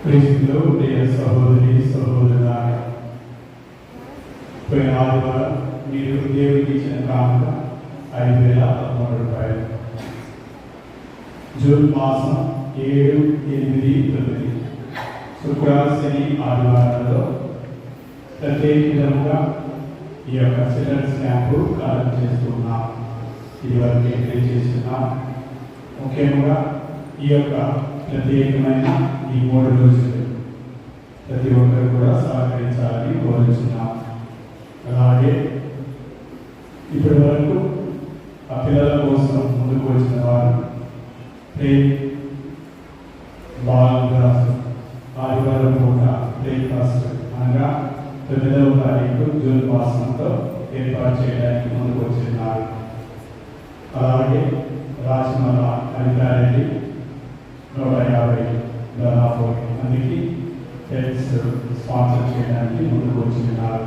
క్రీస్తులో ప్రియ సహోదరి సహోదర పోయిన ఆదివారం మీరు దేవుడికి ఇచ్చిన కానుక ఐదు వేల పదమూడు రూపాయలు జూన్ మాసం ఏడు ఎనిమిది తొమ్మిది శుక్ర శని ఆదివారాల్లో ప్రత్యేక విధంగా ఈ యొక్క చిల్డ్రన్స్ క్యాంపు ప్రారంభం చేస్తున్నాం ఇది వరకు ఎంకరేజ్ చేస్తున్నాం ముఖ్యంగా ఈ యొక్క ప్రత్యేకమైన ఈ మూడు రోజులు ప్రతి ఒక్కరు కూడా సహకరించాలని కోరుచున్నాం. అలాగే ఇప్పటి వరకు ఆ పిల్లల కోసం ముందుకు వచ్చిన వారు ప్రేమ్ ఆదివారం పూట బ్రేక్ఫాస్ట్ అనగా తొమ్మిదవ తారీఖు జూన్ మాసంతో ఏర్పాటు చేయడానికి ముందుకు వచ్చినారు. అలాగే రాజమల అధికారి నూట యాభై దాదాపు మందికి టెన్స్ స్పాన్సర్ చేయడానికి ముందుకు వచ్చినారు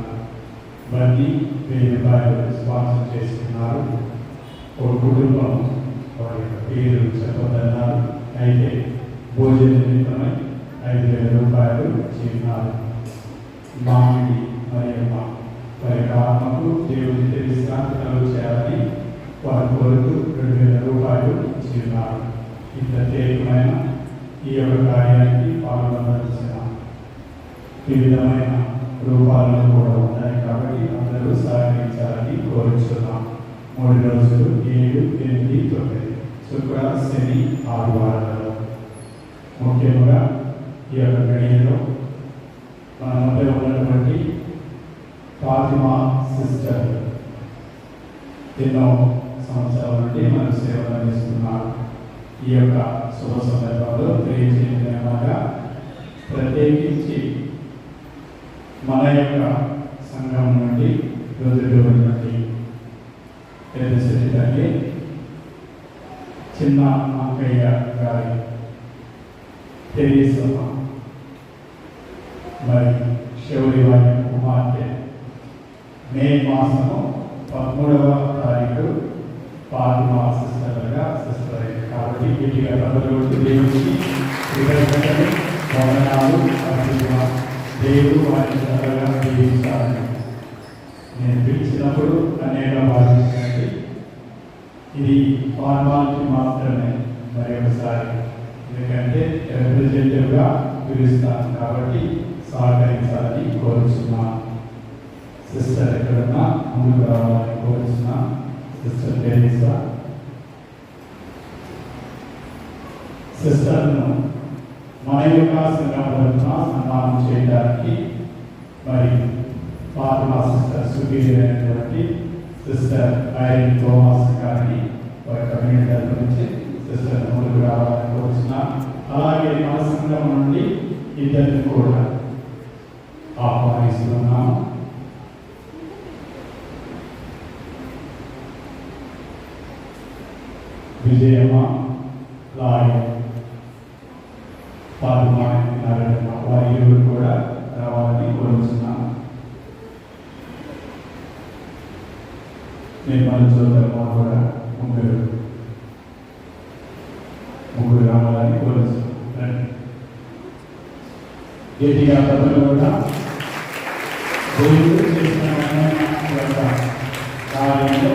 ఇవన్నీ వెయ్యి రూపాయలు స్పాన్సర్ చేస్తున్నారు ఒక కుటుంబం వారి యొక్క పేరు చెప్పదన్నారు అయితే భోజన నిమిత్తమై ఐదు వేల రూపాయలు ఇచ్చిన్నారు మామిడి మరియమ్మ వారి ఆత్మకు దేవుని విశ్రాంతి కలుగు చేయాలని వారి కొరకు రెండు వేల రూపాయలు ఇచ్చిన్నారు ఈ ప్రత్యేకమైన ఈ యొక్క కార్యానికి పాల్గొనవలసిన వివిధమైన రూపాల్లో కూడా ఉన్నాయి కాబట్టి అందరూ సహకరించాలని కోరుచున్నాం మూడు రోజులు ఏడు ఎనిమిది తొమ్మిది శుక్ర శని ఆదివారాలలో ముఖ్యంగా ఈ యొక్క గడియలో మన మధ్య ఉన్నటువంటి ఫాతిమా సిస్టర్ ఎన్నో సంవత్సరాల నుండి మన సేవలు అందిస్తున్నారు ఈ యొక్క శుభ సందర్భంలో తెలియజేయగా ప్రత్యేకించి మన యొక్క సంఘం నుండి వదిలినటువంటి పెద్ద శరీరాన్ని చిన్న అంకయ్య గారి తెలియసమ్మ మరి శివుడి వారి కుమార్తె మే మాసము పదమూడవ తారీఖు పాల్మా సిస్టర్గా సిస్టర్ కాబట్టి వీటిగా ప్రజలు దేవుడికి కృతజ్ఞతలు వందనాలు అర్పించిన దేవుడు వారిని త్వరగా దీవించాలని నేను పిలిచినప్పుడు అనేక భావించండి ఇది ఫార్మాలిటీ మాత్రమే మరి ఒకసారి ఎందుకంటే రిప్రజెంటేటివ్గా పిలుస్తాను కాబట్టి సహకరించాలని కోరుచున్నాను సిస్టర్ ఎక్కడన్నా ముందుకు రావాలని కోరుచున్నా సిస్టర్ టెరీసా సిస్టర్ను మన యొక్క సంఘం సన్మానం చేయడానికి మరి ఫాతిమా సిస్టర్ సుపీరియర్ అయినటువంటి సిస్టర్ ఐరన్ థోమాస్ గారిని వారి కమ్యూనిటీ తరఫు నుంచి సిస్టర్ ముందుకు రావాలని కోరుచున్నా అలాగే మన సంఘం నుండి ఇద్దరిని కూడా ఆహ్వానిస్తున్నాము విజయమ్మ లాయర్ ఫాతిమా నారాయణ వారి ఇరువురు కూడా రావాలని కోరుచున్నాను నిర్మల చోదరమ్మ కూడా ముగ్గురు ముగ్గురు రావాలని కోరుచున్నాను రండి. గట్టిగా ప్రజలు కూడా దేవుడు చేసిన యొక్క కార్యంలో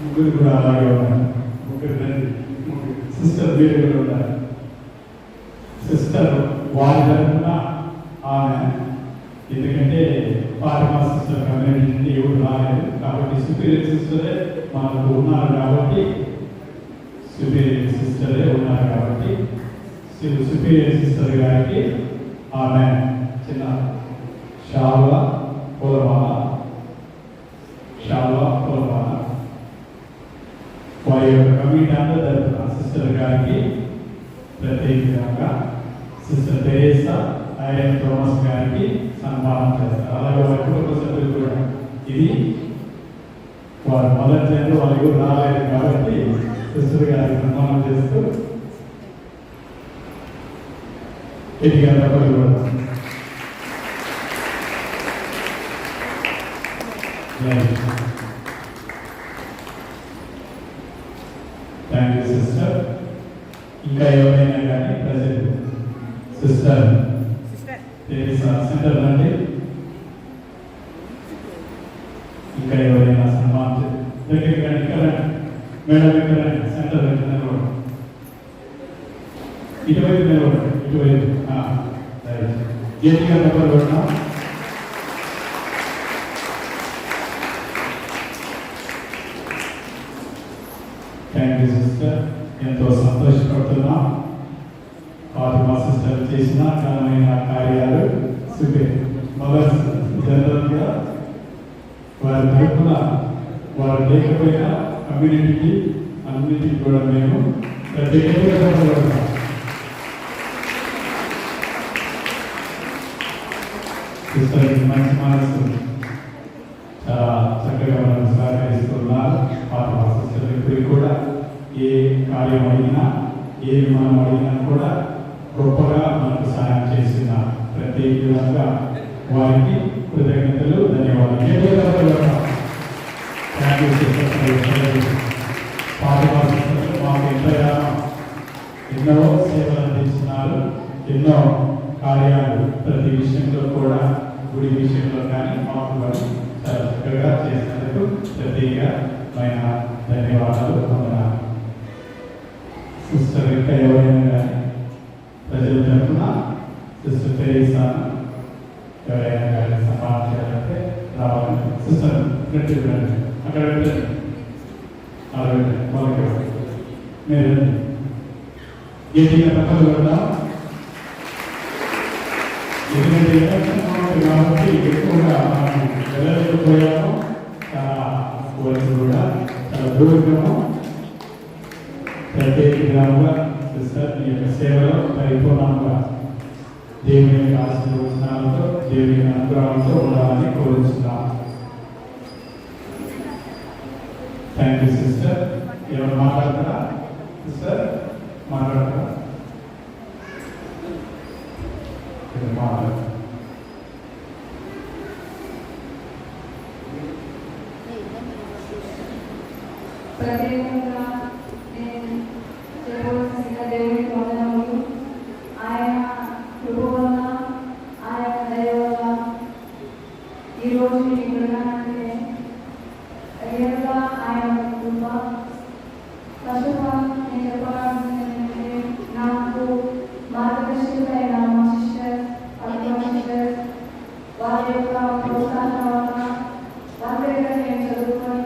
ముగ్గురు కూడా అలాగే ఉన్నారు ముగ్గురు రండి. సిస్టర్ వీరు కూడా ఉన్నారు సిస్టర్ వారి తరఫున ఆమె ఎందుకంటే ఫాతిమా సిస్టర్ కమ్యూనిటీ నుండి ఎవరు రాలేదు కాబట్టి సుపీరియర్ సిస్టరే మనకు ఉన్నారు కాబట్టి సుపీరియర్ సిస్టరే ఉన్నారు కాబట్టి సుపీరియర్ సిస్టర్ గారికి ఆమె చిన్న షావ పూలమాల షావుల పూలమాల వారి యొక్క కమిటీ అంతా తరఫున సిస్టర్ గారికి ప్రత్యేకంగా సిస్టర్ తెరేసా ఐరన్ థోమస్ గారికి సన్మానం చేస్తారు. అలాగే వారి కుటుంబ సభ్యులు కూడా. ఇది వారు మొదటి నేను వాళ్ళు రాలేదు కాబట్టి సిస్టర్ గారికి సన్మానం చేస్తూ ఇది డబ్బులు కూడా థ్యాంక్ యూ సిస్టర్ ఇంకా ఎవరైనా కానీ ప్రజెంట్ సిస్టర్ తెరీసా సెంటర్ రండి ఇంకా ఎవరైనా సన్మానం చే- దగ్గరికి రండి ఇక్కడ రండి. మేడం ఇక్కడ రండి. సెంటర్ దగ్గర నిలబడండి. ఇటువైపు నిలబడండి ఇటువైపు ఆ, రైట్. గట్టిగా డబ్బులు కొడతాం థ్యాంక్ యూ సిస్టర్ ఎంతో సంతోషపడుతున్నాం ఫాతిమా సిస్టర్ చేసిన ఘనమైన కార్యాలు సుఖే మదర్ జనరల్గా వారి తరఫున వారు లేకపోయినా కమ్యూనిటీకి అన్నిటికీ కూడా మేము ప్రత్యేకంగా కష్టపడతాం సిస్టర్కి మంచి మనసు. చాలా చక్కగా మనం సహకరిస్తున్నారు. సిస్టర్ ఇప్పటికి కూడా ఏ కార్యం అడిగినా ఏది మనం అడిగినా కూడా గొప్పగా మనకు సహాయం చేసిన ప్రతి విధంగా వారికి కృతజ్ఞతలు ధన్యవాదాలు. థ్యాంక్ మాకు ఎంతగానో ఎన్నో సేవలు అందిస్తున్నారు ఎన్నో కార్యాలు ప్రతి విషయంలో కూడా గుడి విషయంలో కానీ మాకు వారు చాలా చక్కగా చేసినందుకు ప్రత్యేకమైన ధన్యవాదాలు. వందనాలు సిస్టర్ ఇంకా ఎవరైనా కానీ ప్రజల తరఫున సిస్టర్ తెరీసాను ఎవరైనా కానీ సమానం చేయాలంటే రావాలి. సిస్టర్ అక్కడ పెట్టండి. వాళ్ళకి మీరు రండి. గట్టిగా తప్పదు కదా ఎందుకంటే ఎలక్షన్ కాబట్టి ఎక్కువగా మనం వెళ్ళలేకపోయాము చాలా కూడా చాలా దూరంగా ప్రత్యేకంగా సిస్టర్ ఈ యొక్క సేవలో పరిపూర్ణంగా దేవుని యొక్క ఆశీర్వచనాలతో దేవుని అనుగ్రహంతో ఉండాలని కోరుచున్నాం థ్యాంక్ యూ సిస్టర్ ఎవరు మాట్లాడతారా సార్ మాట్లాడతారా? ఇది మాట్లాడు ప్రత్యేకంగా నేను చెప్పవలసిన దేవునికి వందనములు. ఆయన కృప వలన ఆయన దయ వలన ఈరోజు నేను ఇక్కడ ఉన్నానంటే రియల్గా ఆయన కృప ఫస్ట్ ఆఫ్ ఆల్ నేను చెప్పాలనుకుంది ఏంటంటే నాకు మార్గదర్శకులైన మా సిస్టర్ అల్పా సిస్టర్ వారి యొక్క ప్రోత్సాహం వలన వారి దగ్గర నేను చదువుకొని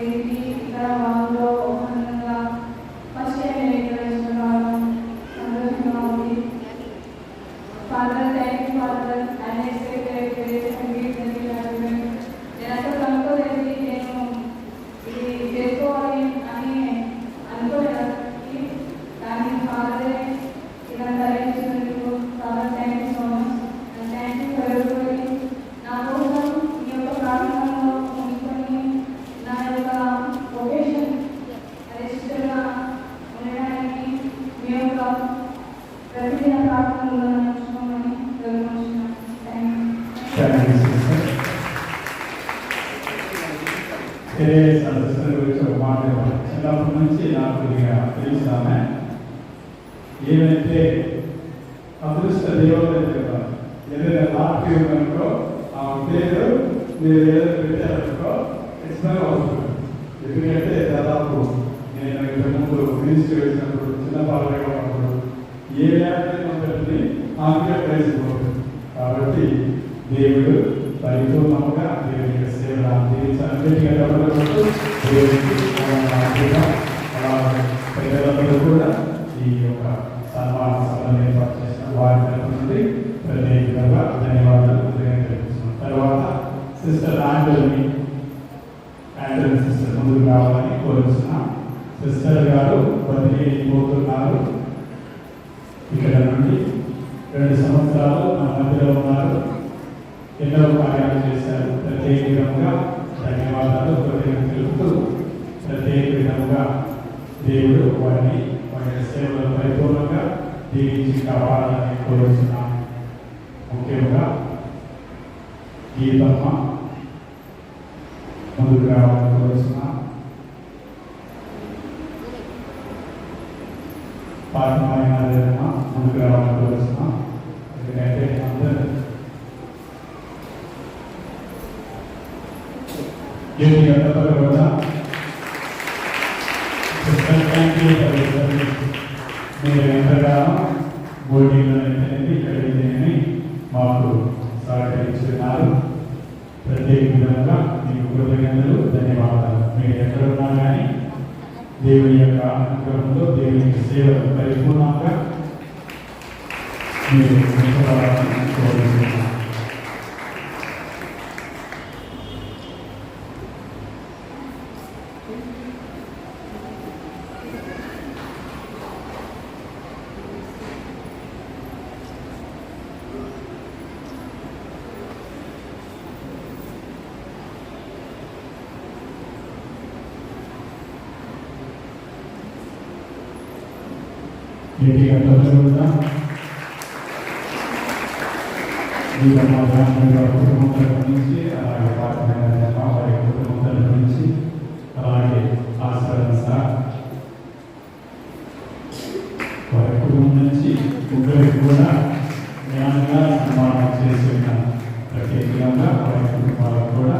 ఎదిగి ఇక్కడ వాళ్ళలో ఆనందంగా ఫస్ట్ టైం నేను ఇక్కడ ఇస్తున్నాను సంతోషంగా ఉంది father thank you father and expected నేను అసలు అనుకోలేదు నేను ఇది చేసుకోవాలి అని అనుకోలేదు కానీ ఫాదరే ఇదంతా అరేంజ్ చేసినందుకు father thank you so much and thank you for everybody నా కోసం మీ యొక్క ప్రార్థనలో ఉంచుకొని నా యొక్క ప్రొఫెషన్ రిజిస్టర్గా ఉండడానికి మీ యొక్క ప్రతిదిన ప్రార్థనలో ఉంచుకోమని వేడుకుంటున్నాను thank you thank you sister Teresa sister గురించి ఒక మాట ఇవ్వాలి. చిన్నప్పటి నుంచి నాకు కొద్దిగా తెలుసు ఆమె ఏమైతే అదృష్ట దేవత చెప్పాలి ఏదైనా లాటరీ ఉందనుకో ఆ పేరు మీరు ఏదైనా పెట్టారనుకో ఖచ్చితంగా వస్తుంది ఎందుకంటే దాదాపు నేను ఇంతకుముందు మినిస్టర్ వేసినప్పుడు చిన్న పాలనగా ఉన్నప్పుడు ఏ వ్యాపారం పెట్టి ఆమె ప్రైజ్ పోతుంది కాబట్టి దేవుడు పరిపూర్ణముగా దేవుని యొక్క సేవలు అందించాలంటే దేవుడికి ఆయన అలాగే ప్రజలందరూ కూడా ఈ యొక్క సన్మాన సభను ఏర్పాటు చేసిన వారి తరఫు ప్రత్యేకంగా ధన్యవాదాలు తెలియజేస్తున్నాం తర్వాత సిస్టర్ ఆంటోని ఆంటోని సిస్టర్ ముందుకు రావాలని కోరుతున్నాం సిస్టర్ గారు బదిలీ పోతున్నారు ఇక్కడ నుండి రెండు సంవత్సరాలు నా మధ్యలో ఉన్నారు. ఎన్నో కార్యాలు చేశారు. ప్రత్యేకంగా ధన్యవాదాలు తెలుపుతూ ప్రత్యేక విధంగా దేవుడు వారిని వారి సేవలు పరిపూర్ణంగా దీవించి కావాలని కోరుతున్నాను ముఖ్యంగా గీతమ్మ ముందుకు రావాలని కోరుస్తున్నాను పాఠమైన ముందుకు రావాలని కోరుస్తున్నాను ఎందుకంటే అందరూ యూనియన్ కూడా durumda diyebiliriz. Diyelim. बेटी का तंत्र होता ఈ సమాధానంగా కుటుంబంతో నుంచి అలాగే పాఠమైన వారి కుటుంబంతో నుంచి అలాగే ఆశ్రమ సార్ వారి కుటుంబం నుంచి ముగ్గురికి కూడా జ్ఞానంగా సన్మానం చేసి ఉన్నాను ప్రత్యేకంగా వారి కుటుంబాలకు కూడా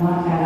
one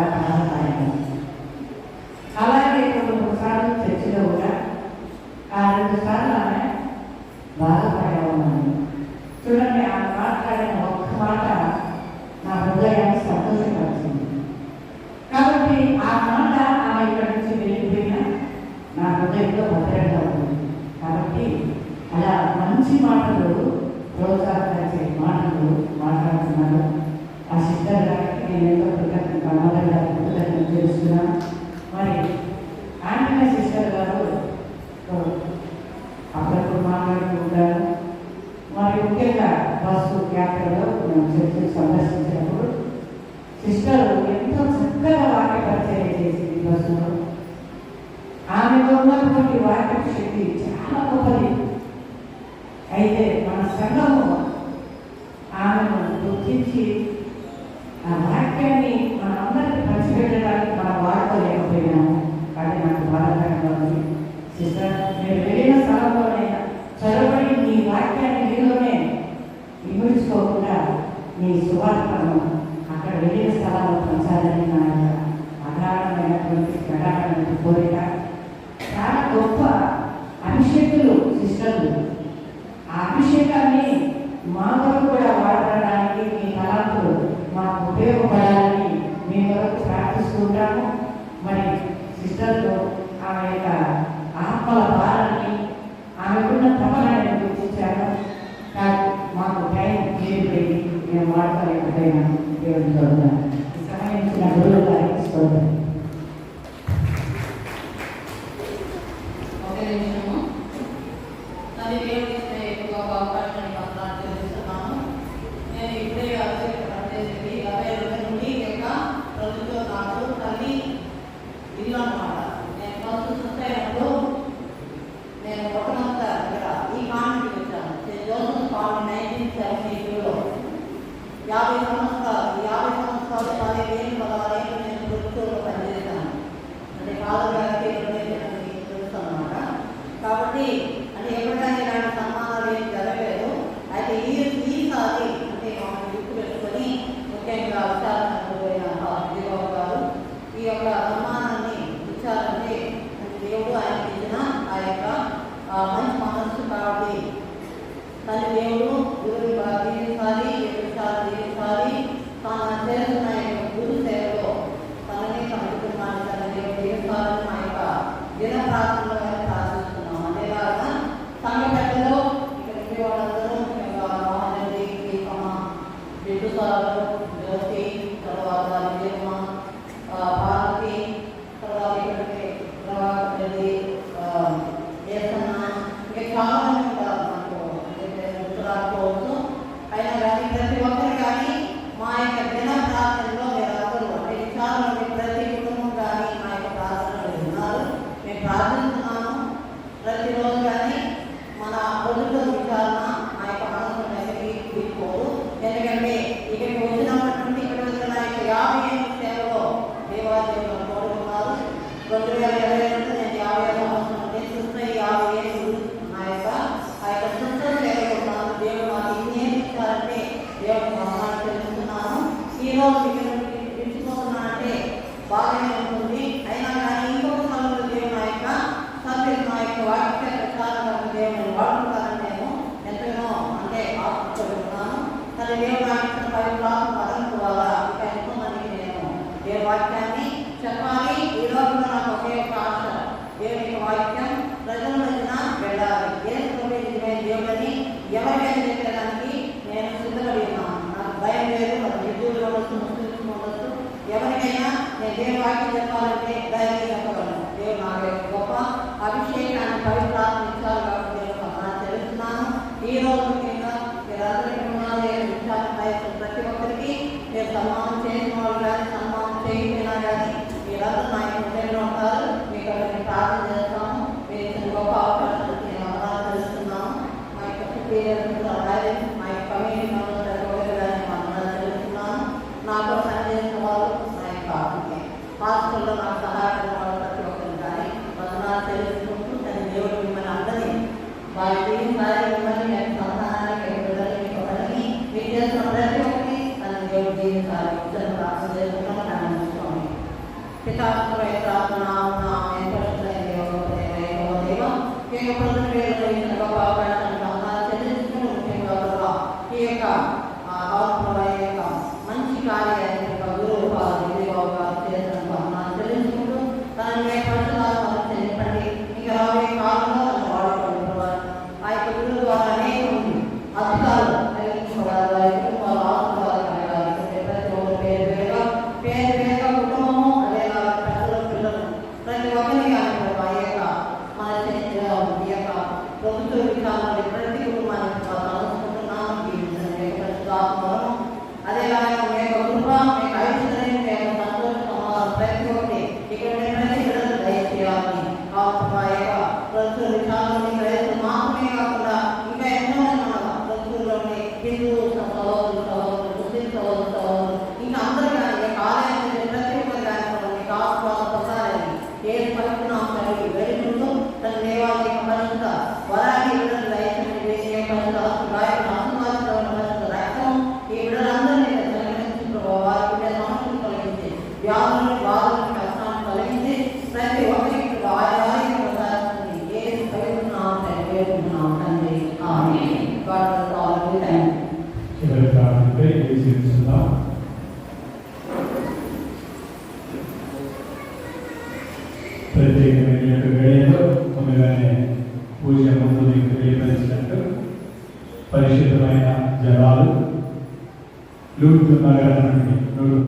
కార్యక్రమంలో మనం సందర్శించినప్పుడు సిస్టర్ ఎంతో చక్కగా వాక్య పరిచయం చేసింది బస్సులో ఉన్నటువంటి వాక్య శక్తి చాలా గొప్పది. అయితే మన సంఘం what ఒక్క నిమిషము అది ఈ రోజు